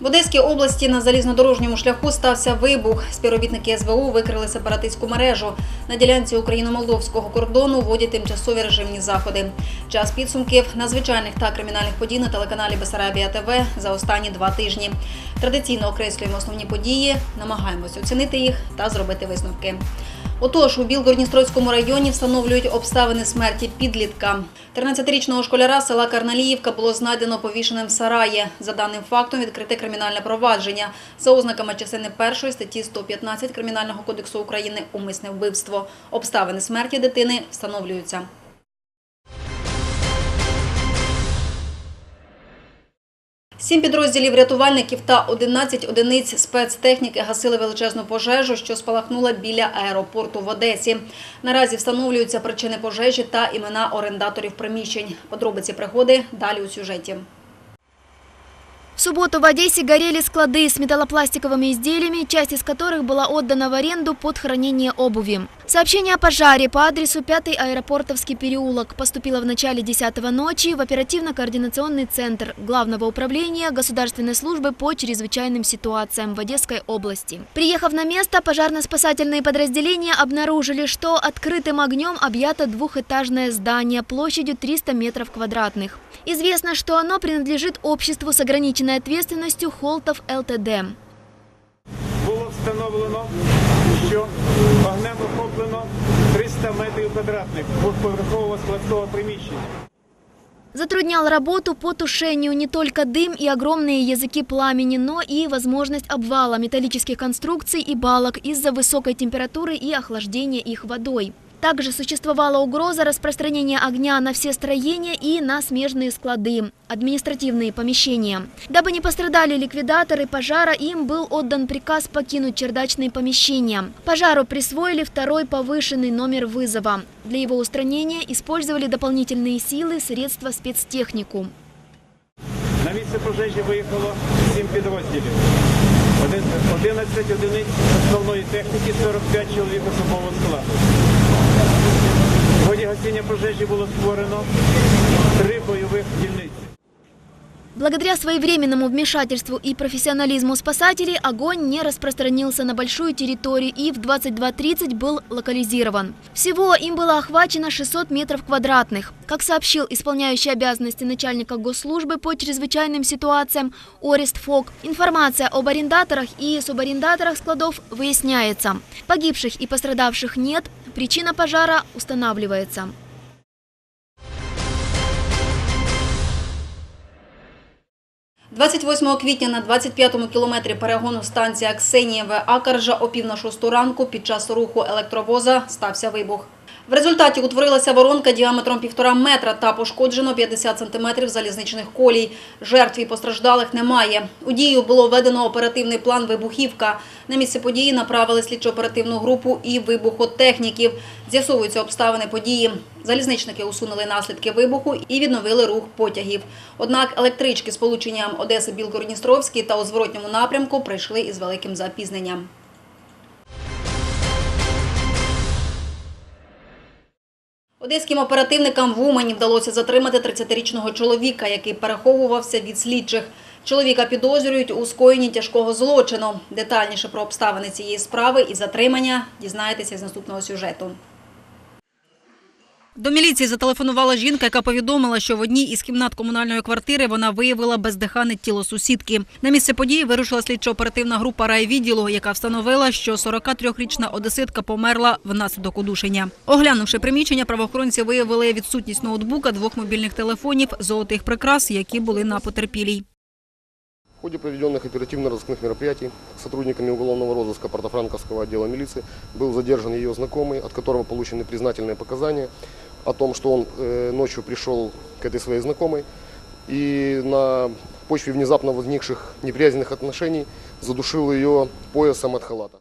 В Одеській області на залізнодорожньому шляху стався вибух. Співробітники СБУ викрили сепаратистську мережу. На ділянці україно-молдовського кордону вводять тимчасові режимні заходи. Час підсумків надзвичайних та кримінальних подій на телеканалі Бесарабія ТВ за останні два тижні. Традиційно окреслюємо основні події, намагаємось оцінити їх та зробити висновки. Отож, у Білгородністровському районі встановлюють обставини смерті підлітка. 13-річного школяра села Карналіївка було знайдено повішеним в сараї. За даним фактом відкрите кримінальне провадження за ознаками частини 1 статті 115 Кримінального кодексу України умисне вбивство. Обставини смерті дитини встановлюються. Сім підрозділів рятувальників та 11 одиниць спецтехніки гасили величезну пожежу, що спалахнула біля аеропорту в Одесі. Наразі встановлюються причини пожежі та імена орендаторів приміщень. Подробиці пригоди далі у сюжеті. В субботу в Одессе горели склады с металлопластиковыми изделиями, часть из которых была отдана в аренду под хранение обуви. Сообщение о пожаре по адресу 5 аэропортовский переулок поступило в начале 10 ночи в оперативно-координационный центр Главного управления Государственной службы по чрезвычайным ситуациям в Одесской области. Приехав на место, пожарно-спасательные подразделения обнаружили, что открытым огнем объято двухэтажное здание площадью 300 метров квадратных. Известно, что оно принадлежит обществу с ограниченной ответственностью Холтов ЛТД. було встановлено, що огнем охоплено 300 метрів квадратних двохповерхового складського приміщення. Затруднял работу по тушению не только дым и огромные языки пламени, но и возможность обвала металлических конструкций и балок из-за высокой температуры и охлаждения их водой. Также существовала угроза распространения огня на все строения и на смежные склады, административные помещения. Дабы не пострадали ликвидаторы пожара, им был отдан приказ покинуть чердачные помещения. Пожару присвоили второй повышенный номер вызова. Для его устранения использовали дополнительные силы, средства, спецтехнику. На місце пожежі виїхало 7 підрозділів. Один- 11 одиниць основної техніки, 45 чоловік особового складу. Ході гасіння пожежі було створено три бойових дільниці. Благодаря своевременному вмешательству и профессионализму спасателей огонь не распространился на большую территорию и в 22.30 был локализирован. Всего им было охвачено 600 метров квадратных. Как сообщил исполняющий обязанности начальника госслужбы по чрезвычайным ситуациям Орест Фок, информация об арендаторах и субарендаторах складов выясняется. Погибших и пострадавших нет, причина пожара устанавливается. – 28 квітня на 25-му кілометрі перегону станція Ксенієве Акаржа о пів на шосту ранку під час руху електровоза стався вибух. В результаті утворилася воронка діаметром півтора метра та пошкоджено 50 сантиметрів залізничних колій. Жертв і постраждалих немає. У дію було введено оперативний план «Вибухівка». На місце події направили слідчо-оперативну групу і вибухотехніків. З'ясовуються обставини події. Залізничники усунули наслідки вибуху і відновили рух потягів. Однак електрички з полученням Одеси Білгородністровський та у зворотньому напрямку прийшли із великим запізненням. Одеським оперативникам в Умані вдалося затримати 30-річного чоловіка, який переховувався від слідчих. Чоловіка підозрюють у скоєнні тяжкого злочину. Детальніше про обставини цієї справи і затримання дізнаєтеся з наступного сюжету. До міліції зателефонувала жінка, яка повідомила, що в одній із кімнат комунальної квартири вона виявила бездихане тіло сусідки. На місце події вирушила слідчо-оперативна група райвідділу, яка встановила, що 43-річна одеситка померла внаслідок удушення. Оглянувши приміщення, правоохоронці виявили відсутність ноутбука, двох мобільних телефонів, золотих прикрас, які були на потерпілій. В ходе проведенных оперативно-розыскных мероприятий сотрудниками уголовного розыска Портофранковского отдела милиции был задержан ее знакомый, от которого получены признательные показания о том, что он э, ночью пришел к этой своей знакомой и на почве внезапно возникших неприязненных отношений задушил ее поясом от халата.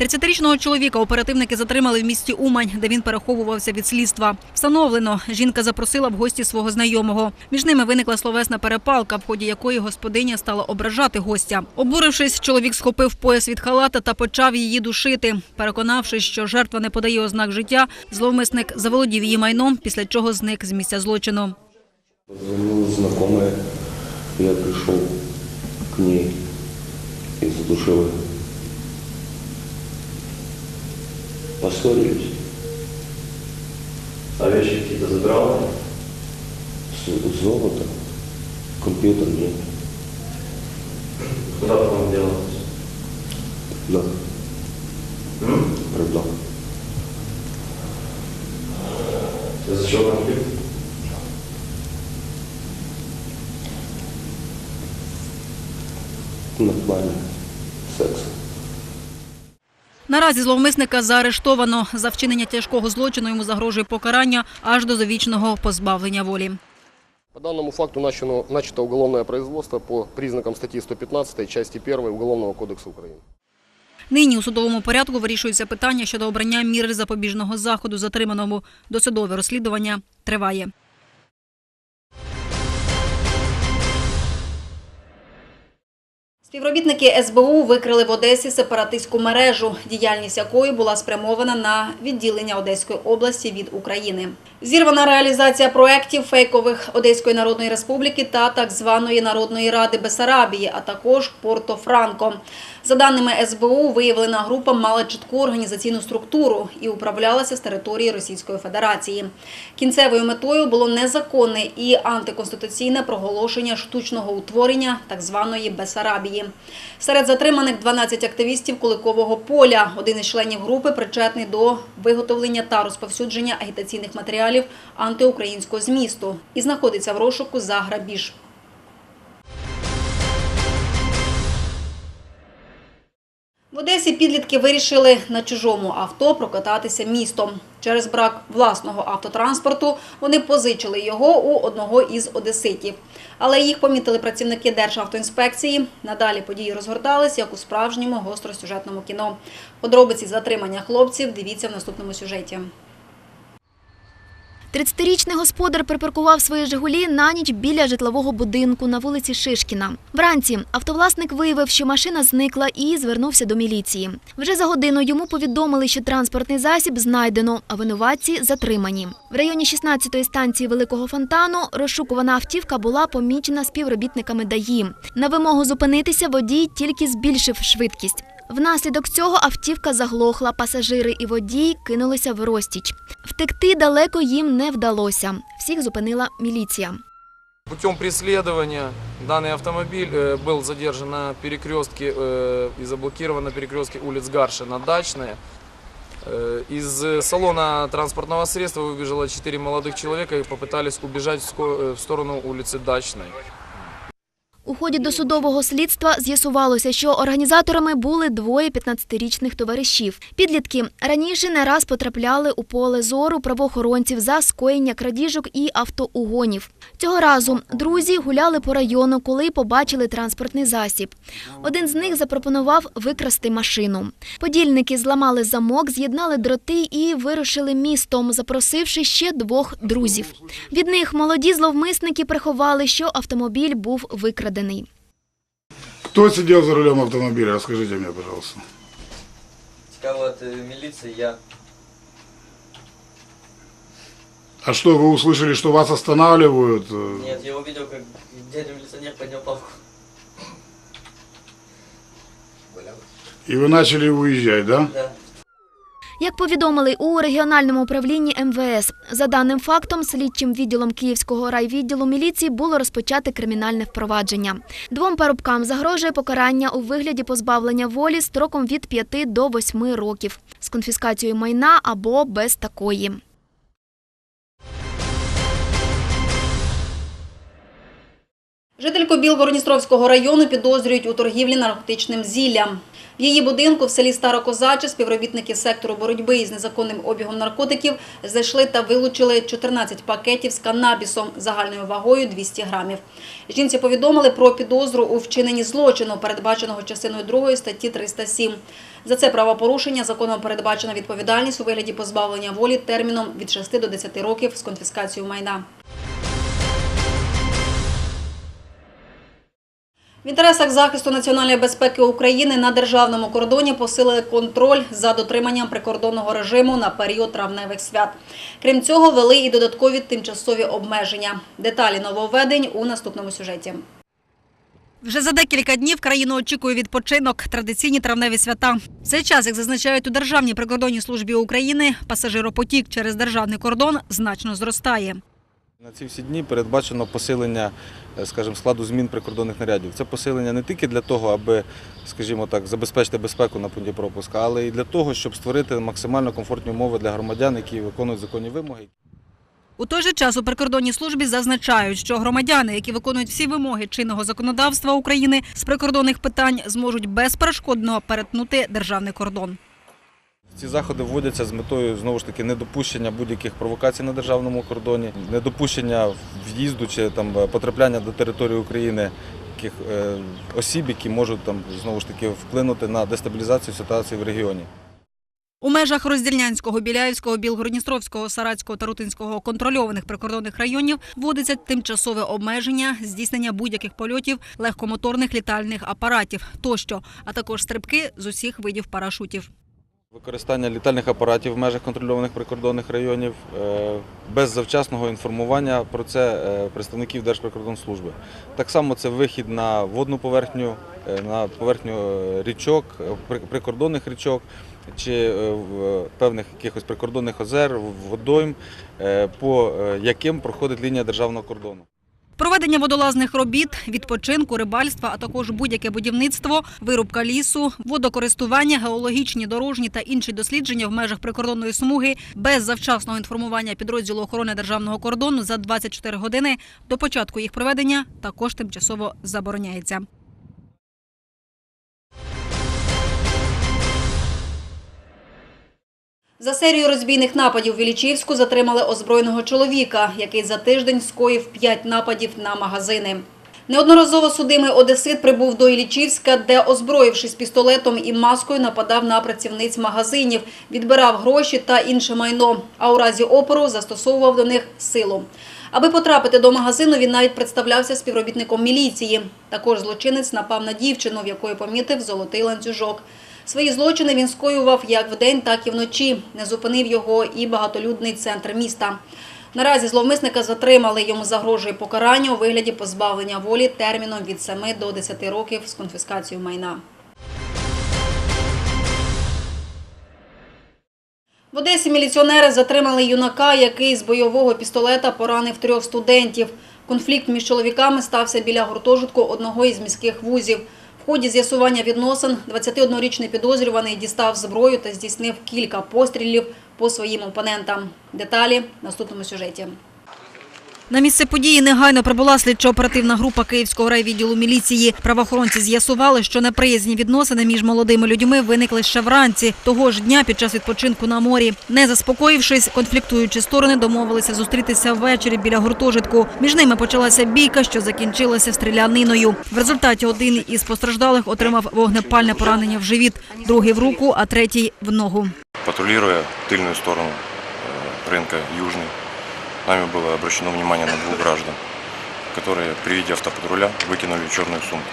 30-річного чоловіка оперативники затримали в місті Умань, де він переховувався від слідства. Встановлено, жінка запросила в гості свого знайомого. Між ними виникла словесна перепалка, в ході якої господиня стала ображати гостя. Обурившись, чоловік схопив пояс від халата та почав її душити. Переконавшись, що жертва не подає ознак життя, зловмисник заволодів її майном, після чого зник з місця злочину. Позвонил знакомый, я пришел к ней и задушил Поссорились. А вещи какие-то забирал? С- Золото, компьютер нет. Куда потом делалось? Да, М? продал. Из-за чего конфликт? Нормально. Секс. Наразі зловмисника заарештовано. За вчинення тяжкого злочину йому загрожує покарання аж до завічного позбавлення волі. По данному факту начато, начато уголовное производство по признакам статьи 115 части 1 Уголовного кодекса Украины. Нині у судовому порядку вирішується питання щодо обрання міри запобіжного заходу затриманому. Досудове розслідування триває. Співробітники СБУ викрили в Одесі сепаратистську мережу, діяльність якої була спрямована на відділення Одеської області від України. Зірвана реалізація проєктів фейкових Одеської Народної Республіки та так званої Народної Ради Бесарабії, а також Порто-Франко. За даними СБУ, виявлена група мала чітку організаційну структуру і управлялася з території Російської Федерації. Кінцевою метою було незаконне і антиконституційне проголошення штучного утворення так званої Бесарабії. Серед затриманих 12 активістів Куликового поля. Один із членів групи причетний до виготовлення та розповсюдження агітаційних матеріалів антиукраїнського змісту і знаходиться в розшуку за грабіж. В Одесі підлітки вирішили на чужому авто прокататися містом. Через брак власного автотранспорту вони позичили його у одного із одеситів. Але їх помітили працівники Державтоінспекції. Надалі події розгортались, як у справжньому гостросюжетному кіно. Подробиці затримання хлопців дивіться в наступному сюжеті. 30-річний господар припаркував свої «Жигулі» на ніч біля житлового будинку на вулиці Шишкіна. Вранці автовласник виявив, що машина зникла і звернувся до міліції. Вже за годину йому повідомили, що транспортний засіб знайдено, а винуватці затримані. В районі 16-ї станції Великого Фонтану розшукувана автівка була помічена співробітниками ДАІ. На вимогу зупинитися водій тільки збільшив швидкість. Внаслідок цього автівка заглохла, пасажири і водій кинулися в розтіч. Втекти далеко їм не вдалося. Всіх зупинила міліція. Путем преследования данный автомобиль э, был задержан на перекрестке э, и заблокирован на перекрестке улиц Гаршина Дачная. Э, Из салона транспортного средства выбежало четыре молодых человека и попытались убежать в ско- э, в сторону улицы Дачной. У ході досудового слідства з'ясувалося, що організаторами були двоє 15-річних товаришів. Підлітки раніше не раз потрапляли у поле зору правоохоронців за скоєння крадіжок і автоугонів. Цього разу друзі гуляли по району, коли побачили транспортний засіб. Один з них запропонував викрасти машину. Подільники зламали замок, з'єднали дроти і вирушили містом, запросивши ще двох друзів. Від них молоді зловмисники приховали, що автомобіль був викрадений. Кто сидел за рулем автомобиля? Расскажите мне, пожалуйста. Сказала, это милиция, я. А что, вы услышали, что вас останавливают? Нет, я увидел, как дядя милиционер поднял палку. И вы начали уезжать, да? Да. Як повідомили у регіональному управлінні МВС, за даним фактом, слідчим відділом Київського райвідділу міліції було розпочати кримінальне впровадження. Двом парубкам загрожує покарання у вигляді позбавлення волі строком від 5 до 8 років з конфіскацією майна або без такої. Жительку Білгородністровського району підозрюють у торгівлі наркотичним зіллям. В її будинку в селі Старокозаче співробітники сектору боротьби із незаконним обігом наркотиків знайшли та вилучили 14 пакетів з канабісом загальною вагою 200 грамів. Жінці повідомили про підозру у вчиненні злочину, передбаченого частиною 2 статті 307. За це правопорушення законом передбачена відповідальність у вигляді позбавлення волі терміном від 6 до 10 років з конфіскацією майна. В інтересах захисту національної безпеки України на державному кордоні посилили контроль за дотриманням прикордонного режиму на період травневих свят. Крім цього, ввели і додаткові тимчасові обмеження. Деталі нововведень у наступному сюжеті. Вже за декілька днів країну очікує відпочинок, традиційні травневі свята. В цей час, як зазначають у Державній прикордонній службі України, пасажиропотік через державний кордон значно зростає. На ці всі дні передбачено посилення, е, скажімо, складу змін прикордонних нарядів. Це посилення не тільки для того, аби, скажімо так, забезпечити безпеку на пункті пропуска, але й для того, щоб створити максимально комфортні умови для громадян, які виконують законні вимоги. У той же час у прикордонній службі зазначають, що громадяни, які виконують всі вимоги чинного законодавства України з прикордонних питань, зможуть безперешкодно перетнути державний кордон. Ці заходи вводяться з метою знову ж таки недопущення будь-яких провокацій на державному кордоні, недопущення в'їзду чи там потрапляння до території України таких е, осіб, які можуть там знову ж таки вплинути на дестабілізацію ситуації в регіоні. У межах Роздільнянського, Біляївського, Білгородністровського, Саратського та Рутинського контрольованих прикордонних районів вводиться тимчасове обмеження здійснення будь-яких польотів легкомоторних літальних апаратів тощо, а також стрибки з усіх видів парашутів. Використання літальних апаратів в межах контрольованих прикордонних районів е, без завчасного інформування про це е, представників Держприкордонслужби. Так само це вихід на водну поверхню, е, на поверхню річок, прикордонних річок чи певних якихось прикордонних озер, водойм, по яким проходить лінія державного кордону. Проведення водолазних робіт, відпочинку, рибальства, а також будь-яке будівництво, вирубка лісу, водокористування, геологічні, дорожні та інші дослідження в межах прикордонної смуги без завчасного інформування підрозділу охорони державного кордону за 24 години до початку їх проведення також тимчасово забороняється. За серію розбійних нападів в Ілічівську затримали озброєного чоловіка, який за тиждень скоїв п'ять нападів на магазини. Неодноразово судимий одесит прибув до Ілічівська, де, озброївшись пістолетом і маскою, нападав на працівниць магазинів, відбирав гроші та інше майно, а у разі опору застосовував до них силу. Аби потрапити до магазину, він навіть представлявся співробітником міліції. Також злочинець напав на дівчину, в якої помітив золотий ланцюжок. Свої злочини він скоював як вдень, так і вночі. Не зупинив його і багатолюдний центр міста. Наразі зловмисника затримали. Йому загрожує покарання у вигляді позбавлення волі терміном від 7 до 10 років з конфіскацією майна. В Одесі міліціонери затримали юнака, який з бойового пістолета поранив трьох студентів. Конфлікт між чоловіками стався біля гуртожитку одного із міських вузів. В ході з'ясування відносин 21-річний підозрюваний дістав зброю та здійснив кілька пострілів по своїм опонентам. Деталі в наступному сюжеті. На місце події негайно прибула слідчо-оперативна група Київського райвідділу міліції. Правоохоронці з'ясували, що неприязні відносини між молодими людьми виникли ще вранці того ж дня під час відпочинку на морі. Не заспокоївшись, конфліктуючі сторони домовилися зустрітися ввечері біля гуртожитку. Між ними почалася бійка, що закінчилася стріляниною. В результаті один із постраждалих отримав вогнепальне поранення в живіт, другий в руку, а третій в ногу. Патрулируя тыльную сторону э, рынка Южный, нами было обращено внимание на двух граждан, которые при виде автопатруля выкинули черную сумку.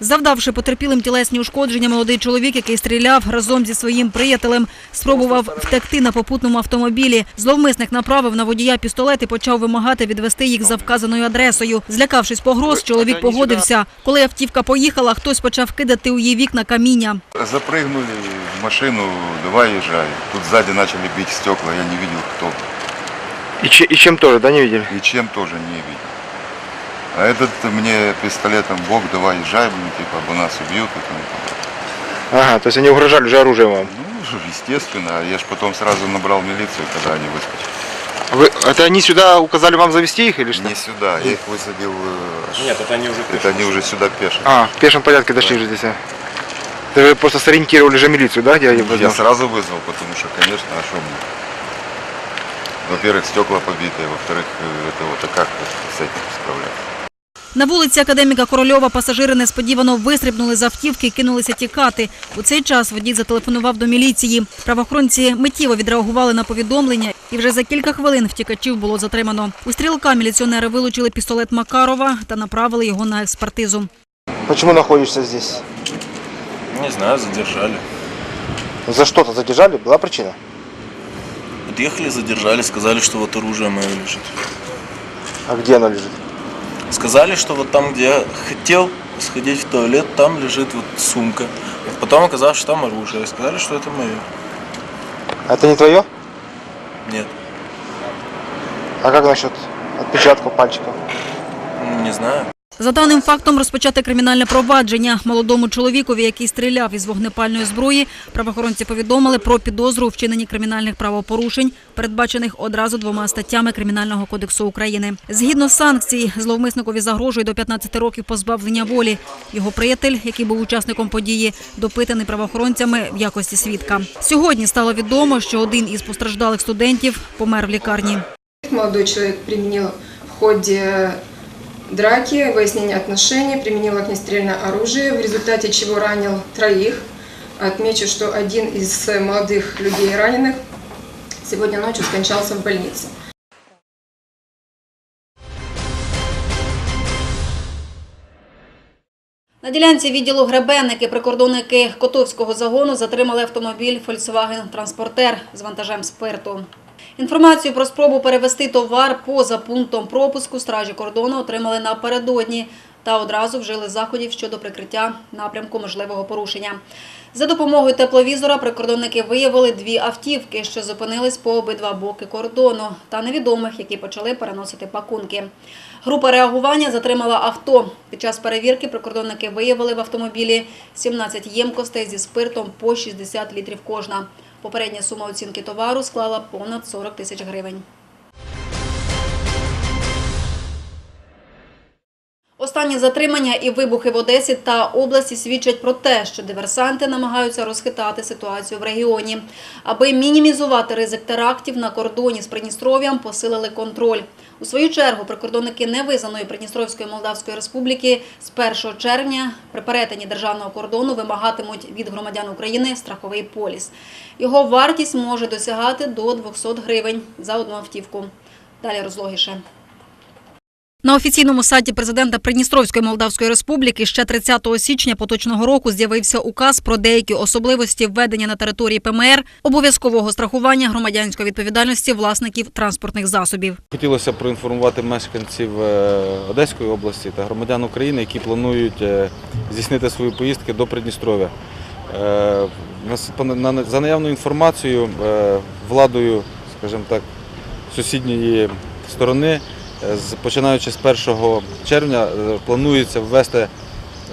Завдавши потерпілим тілесні ушкодження, молодий чоловік, який стріляв разом зі своїм приятелем, спробував втекти на попутному автомобілі. Зловмисник направив на водія пістолет і почав вимагати відвести їх за вказаною адресою. Злякавшись погроз, чоловік погодився. Коли автівка поїхала, хтось почав кидати у її вікна каміння. Запрыгнули в машину, давай езжай. Тут сзади начали бить стекла, я не видел кто. И, и чем тоже, да, не видели? И чем тоже не видел. А этот мне пистолетом Бог, давай езжай, блин, типа, бы нас убьют. И тому подобное. Ага, то есть они угрожали уже оружием вам. Ну, естественно, я ж потом сразу набрал милицию, когда они выскочили. Вы, это они сюда указали вам завести их или что? Не сюда, я их высадил. э, Нет, это они уже Это они уже сюда пешие. А, в пешем порядке дошли же здесь. а. Вы просто сориентировали же милицию, да, где они Я возьмут? сразу вызвал, потому что, конечно, а что мне? Во-первых, стекла побитые, во-вторых, э, это вот, а как вот с этим справляться? На вулиці академіка Корольова пасажири несподівано вистрибнули з автівки і кинулися тікати. У цей час водій зателефонував до міліції. Правоохоронці миттєво відреагували на повідомлення, і вже за кілька хвилин втікачів було затримано. У стрілка міліціонери вилучили пістолет Макарова та направили його на експертизу. Почему находишься здесь? Не знаю, задержали. За что-то задержали? Была причина? Подъехали, задержали, сказали, что вот оружие мое лежит. А где оно лежит? Сказали, что вот там, где я хотел сходить в туалет, там лежит вот сумка. Потом оказалось, что там оружие. Сказали, что это мое. Это не твое? Нет, А как насчет отпечатков пальчиков? не знаю. За даним фактом розпочати кримінальне провадження молодому чоловікові, який стріляв із вогнепальної зброї. Правоохоронці повідомили про підозру у вчиненні кримінальних правопорушень, передбачених одразу двома статтями Кримінального кодексу України. Згідно санкцій, зловмисникові загрожує до 15 років позбавлення волі. Його приятель, який був учасником події, допитаний правоохоронцями в якості свідка. Сьогодні стало відомо, що один із постраждалих студентів помер в лікарні. Молодой человек применил в ходе драки, выяснения отношений, применил огнестрельное оружие, в результате чего ранил троих. Отмечу, что один из молодых людей раненых сегодня ночью скончался в больнице. На ділянці відділу Гребенники прикордонники Котовського загону затримали автомобіль Volkswagen Транспортер з вантажем спирту. Інформацію про спробу перевести товар поза пунктом пропуску стражі кордону отримали напередодні та одразу вжили заходів щодо прикриття напрямку можливого порушення. За допомогою тепловізора прикордонники виявили дві автівки, що зупинились по обидва боки кордону, та невідомих, які почали переносити пакунки. Група реагування затримала авто. Під час перевірки прикордонники виявили в автомобілі 17 ємкостей зі спиртом по 60 літрів кожна. Попередня сума оцінки товару склала понад 40 тисяч гривень. Останні затримання і вибухи в Одесі та області свідчать про те, що диверсанти намагаються розхитати ситуацію в регіоні. Аби мінімізувати ризик терактів на кордоні з Придністров'ям, посилили контроль. У свою чергу прикордонники невизнаної Придністровської Молдавської Республіки з 1 червня при перетині державного кордону вимагатимуть від громадян України страховий поліс. Його вартість може досягати до 200 гривень за одну автівку. Далі розлогіше. На офіційному сайті президента Придністровської Молдавської Республіки ще 30 січня поточного року з'явився указ про деякі особливості введення на території ПМР обов'язкового страхування громадянської відповідальності власників транспортних засобів. Хотілося проінформувати мешканців е, Одеської області та громадян України, які планують е, здійснити свої поїздки до Придністров'я. Е, За наявною інформацією, владою, скажімо так, сусідньої сторони, починаючи з 1 червня, е, планується ввести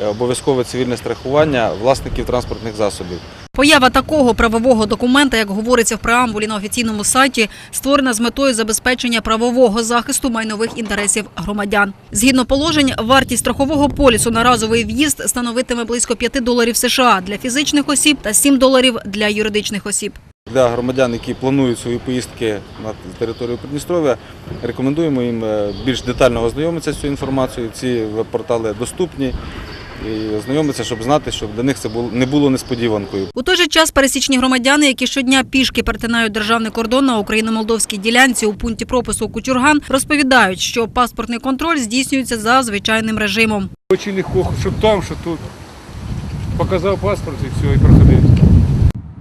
е, обов'язкове цивільне страхування власників транспортних засобів. Поява такого правового документа, як говориться в преамбулі на офіційному сайті, створена з метою забезпечення правового захисту майнових інтересів громадян. Згідно положень, вартість страхового полісу на разовий в'їзд становитиме близько 5 доларів США для фізичних осіб та 7 доларів для юридичних осіб. Для громадян, які планують свої поїздки на територію Придністров'я, рекомендуємо їм е, більш детально ознайомитися з цією інформацією. Ці веб-портали доступні і знайомитися, щоб знати, щоб для них це було не було несподіванкою. У той же час пересічні громадяни, які щодня пішки перетинають державний кордон на україно-молдовській ділянці у пункті пропуску Кучурган, розповідають, що паспортний контроль здійснюється за звичайним режимом. Очень легко, щоб там, що тут. показав паспорт і все, і проходил.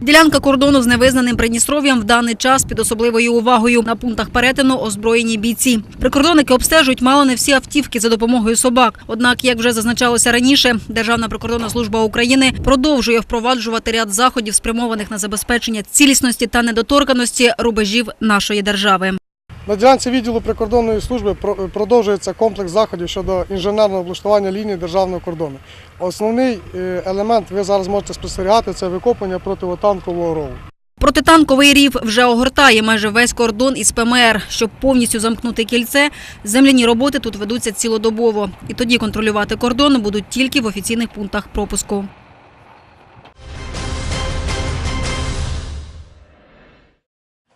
Ділянка кордону з невизнаним Придністров'ям в даний час під особливою увагою. На пунктах перетину озброєні бійці. Прикордонники обстежують мало не всі автівки за допомогою собак. Однак, як вже зазначалося раніше, Державна прикордонна служба України продовжує впроваджувати ряд заходів, спрямованих на забезпечення цілісності та недоторканості рубежів нашої держави. На ділянці відділу прикордонної служби продовжується комплекс заходів щодо інженерного облаштування лінії державного кордону. Основний е, елемент ви зараз можете спостерігати це викопання противотанкового рову. Протитанковий рів вже огортає майже весь кордон із ПМР. Щоб повністю замкнути кільце, земляні роботи тут ведуться цілодобово. І тоді контролювати кордон будуть тільки в офіційних пунктах пропуску.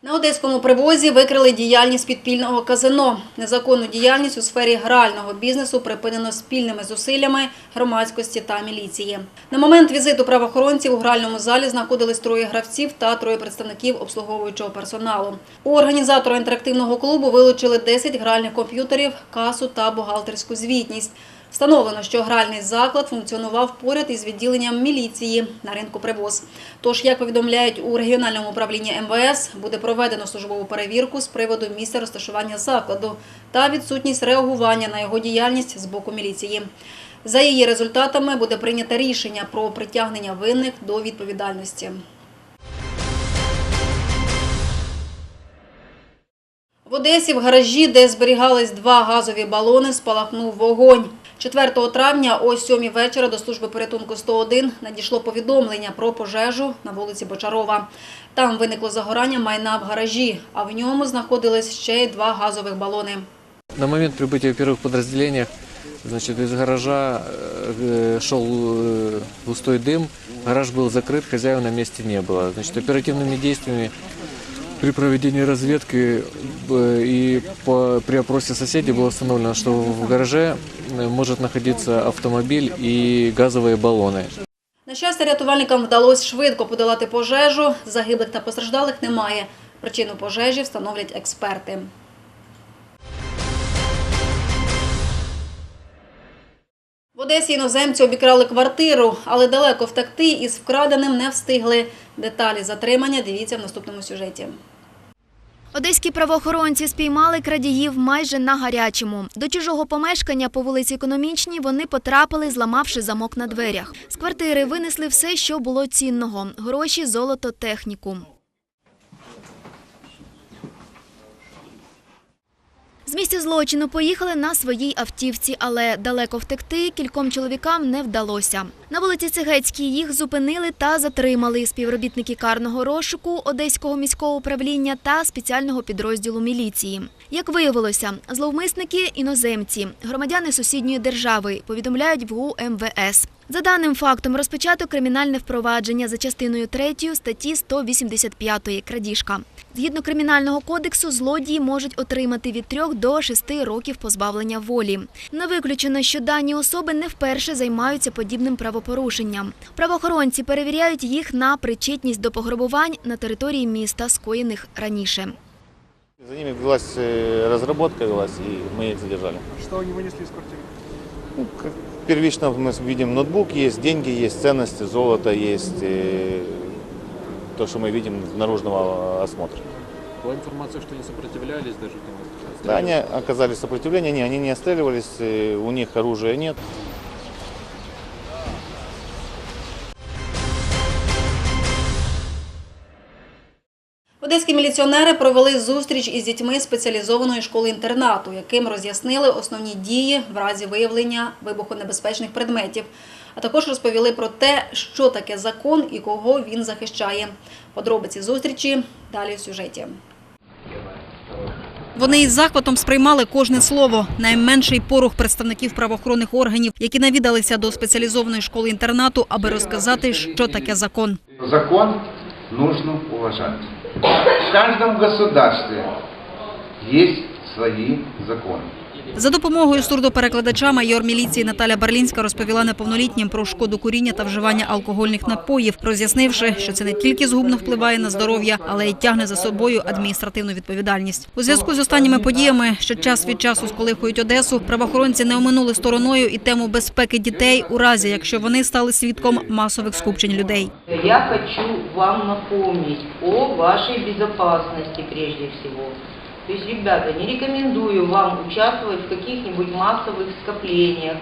На одеському привозі викрили діяльність підпільного казино. Незаконну діяльність у сфері грального бізнесу припинено спільними зусиллями громадськості та міліції. На момент візиту правоохоронців у гральному залі знаходились троє гравців та троє представників обслуговуючого персоналу. У організатора інтерактивного клубу вилучили 10 гральних комп'ютерів, касу та бухгалтерську звітність. Встановлено, що гральний заклад функціонував поряд із відділенням міліції на ринку привоз. Тож, як повідомляють у регіональному управлінні МВС, буде проведено службову перевірку з приводу місця розташування закладу та відсутність реагування на його діяльність з боку міліції. За її результатами буде прийнято рішення про притягнення винних до відповідальності. В Одесі в гаражі, де зберігались два газові балони, спалахнув вогонь. 4 травня о 7 вечора до служби порятунку 101 надійшло повідомлення про пожежу на вулиці Бочарова. Там виникло загорання майна в гаражі, а в ньому знаходились ще й два газових балони. На момент прибытия в первых подразделениях значит, из гаража э, шел э, густой дым, гараж был закрыт, хозяина на месте не было. Значит, оперативными действиями при проведении разведки э, и по, при опросе соседей было установлено, что в гараже э, может находиться автомобиль и газовые баллоны. На щастя, рятувальникам вдалося швидко подолати пожежу. Загиблих та постраждалих немає. Причину пожежі встановлять експерти. В Одесі іноземці обікрали квартиру, але далеко втекти із вкраденим не встигли. Деталі затримання дивіться в наступному сюжеті. Одеські правоохоронці спіймали крадіїв майже на гарячому. До чужого помешкання по вулиці Економічній вони потрапили, зламавши замок на дверях. З квартири винесли все, що було цінного – гроші, золото, техніку. З місця злочину поїхали на своїй автівці, але далеко втекти кільком чоловікам не вдалося. На вулиці Цегецькій їх зупинили та затримали співробітники карного розшуку Одеського міського управління та спеціального підрозділу міліції. Як виявилося, зловмисники – іноземці, громадяни сусідньої держави, повідомляють в ГУ МВС. За даним фактом розпочато кримінальне впровадження за частиною 3 статті 185 крадіжка. Згідно кримінального кодексу, злодії можуть отримати від 3 до 6 років позбавлення волі. Не виключено, що дані особи не вперше займаються подібним правопорушенням Правоохоронці перевіряють їх на причетність до пограбувань на території міста, скоєних раніше. За ними велась э, разработка велась, и мы их задержали. Что они вынесли из квартиры? Ну, как первично мы видим ноутбук есть, деньги есть, ценности, золото есть, э, то, что мы видим с наружного осмотра. Была информация, что они сопротивлялись даже. Да, они оказали сопротивление, не, они не отстреливались, э, у них оружия нет. Одеські міліціонери провели зустріч із дітьми спеціалізованої школи-інтернату, яким роз'яснили основні дії в разі виявлення вибухонебезпечних предметів, а також розповіли про те, що таке закон і кого він захищає. Подробиці зустрічі далі в сюжеті. Вони із захватом сприймали кожне слово. Найменший порох представників правоохоронних органів, які навідалися до спеціалізованої школи-інтернату, аби розказати, що таке закон. Закон нужно уважать. В каждом государстве есть свои законы. За допомогою сурдоперекладача майор міліції Наталя Барлінська розповіла неповнолітнім про шкоду куріння та вживання алкогольних напоїв, роз'яснивши, що це не тільки згубно впливає на здоров'я, але й тягне за собою адміністративну відповідальність. У зв'язку з останніми подіями, що час від часу сколихують Одесу, правоохоронці не оминули стороною і тему безпеки дітей у разі, якщо вони стали свідком масових скупчень людей. Я хочу вам напомнить о вашей безопасности прежде всего. То есть, ребята, не рекомендую вам участвовать в каких-нибудь массовых скоплениях,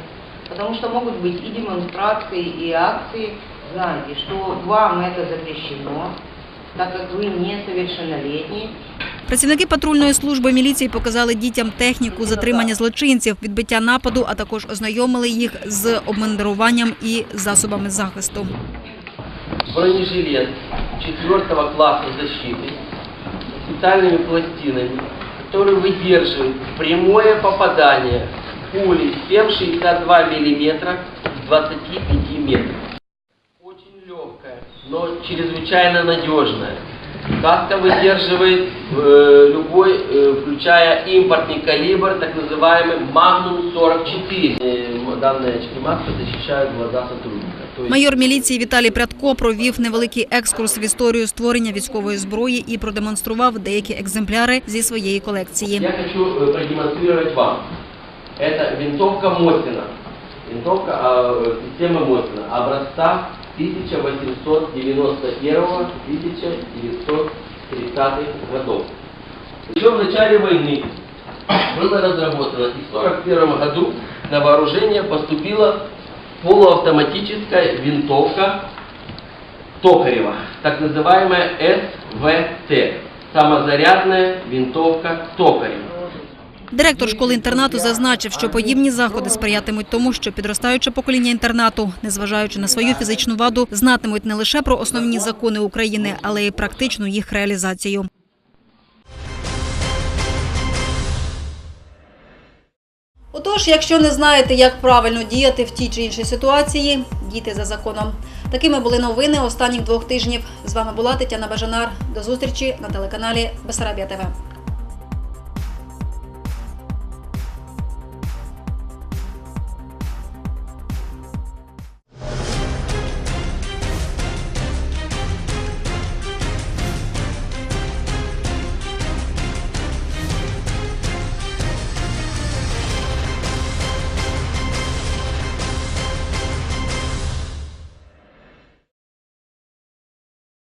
потому что могут быть и демонстрации, и акции. Знайте, что вам это запрещено, так как вы несовершеннолетний. Працівники патрульної служби міліції показали дітям техніку затримання злочинців, відбиття нападу, а також ознайомили їх з обмундируванням і засобами захисту. бронежилет 4 класса защиты с специальными пластинами, который выдерживает прямое попадание пули 7,62 мм с 25 метров. Очень легкая, но чрезвычайно надежная. Каска выдерживает э, любой, э, включая импортный калибр, так называемый Magnum 44. Э, данные очки маска защищают глаза сотрудника. То есть Майор міліції Віталій Прядко провів невеликий екскурс в історію створення військової зброї і продемонстрував деякі екземпляри зі своєї колекції. Я хочу э, продемонстрировать вам. Это винтовка Мосина. винтовка а, системы Мосина образца 1891-1930 годов. Еще в начале войны было разработано и в 1941 году на вооружение поступила полуавтоматическая винтовка Токарева, так называемая СВТ, самозарядная винтовка Токарева. Директор школи-інтернату зазначив, що подібні заходи сприятимуть тому, що підростаюче покоління інтернату, незважаючи на свою фізичну ваду, знатимуть не лише про основні закони України, але й практичну їх реалізацію. Отож, якщо не знаєте, як правильно діяти в тій чи іншій ситуації, дійте за законом. Такими були новини останніх двох тижнів. З вами була Тетяна Бажанар. До зустрічі на телеканалі Бесарабія ТВ.